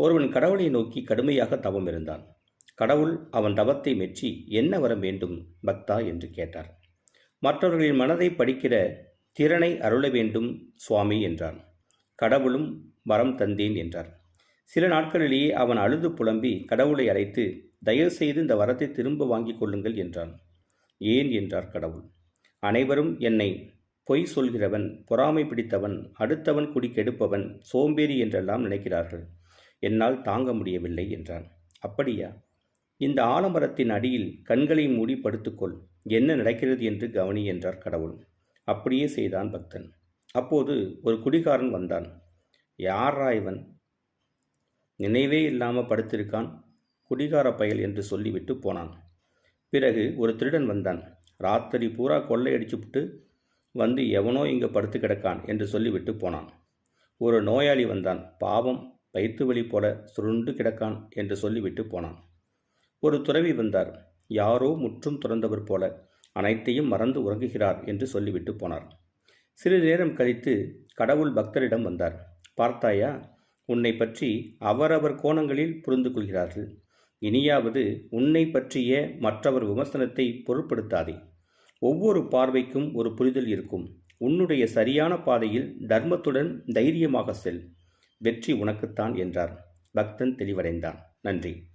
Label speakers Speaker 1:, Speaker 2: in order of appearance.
Speaker 1: ஒருவன் கடவுளை நோக்கி கடுமையாக தவம் இருந்தான். கடவுள் அவன் தவத்தை மெச்சி என்ன வரம் வேண்டும்? பக்தா என்று கேட்டார். மற்றவர்களின் மனதை படிக்கிற திறனை அருள வேண்டும் சுவாமி என்றான். கடவுளும் வரம் தந்தேன் என்றார். சில நாட்களிலேயே அவன் அழுது புலம்பி கடவுளை அழைத்து தயவு செய்து இந்த வரத்தை திரும்ப வாங்கிக் கொள்ளுங்கள் என்றான். ஏன்? என்றார் கடவுள். அனைவரும் என்னை பொய் சொல்கிறவன் பொறாமை பிடித்தவன் அடுத்தவன் குடி கெடுப்பவன் சோம்பேறி என்றெல்லாம் நினைக்கிறார்கள். என்னால் தாங்க முடியவில்லை என்றான். அப்படியா? இந்த ஆலமரத்தின் அடியில் கண்களை மூடி படுத்துக்கொள். என்ன நடக்கிறது என்று கவனி என்றார் கடவுள். அப்படியே செய்தான் பக்தன். அப்போது ஒரு குடிகாரன் வந்தான். யாரா இவன்? நினைவே இல்லாமல் படுத்திருக்கான். குடிகார பயல் என்று சொல்லிவிட்டு போனான். பிறகு ஒரு திருடன் வந்தான். ராத்திரி பூரா கொள்ளையடிச்சுவிட்டு வந்து எவனோ இங்கே படுத்து கிடக்கான் என்று சொல்லிவிட்டு போனான். ஒரு நோயாளி வந்தான். பாவம் வயிற்று வலி போல சுருண்டு கிடக்கான் என்று சொல்லிவிட்டு போனான். ஒரு துறவி வந்தார். யாரோ முற்றும் துறந்தவர் போல அனைத்தையும் மறந்து உறங்குகிறார் என்று சொல்லிவிட்டு போனார். சிறிது நேரம் கழித்து கடவுள் பக்தரிடம் வந்தார். பார்த்தாயா உன்னை பற்றி அவரவர் கோணங்களில் புரிந்து கொள்கிறார்கள். இனியாவது உன்னை பற்றிய மற்றவர் விமர்சனத்தை பொருட்படுத்தாதே. ஒவ்வொரு பார்வைக்கும் ஒரு புரிதல் இருக்கும். உன்னுடைய சரியான பாதையில் தர்மத்துடன் தைரியமாக செல். வெற்றி உனக்குத்தான் என்றார். பக்தன் தெளிவடைந்தான். நன்றி.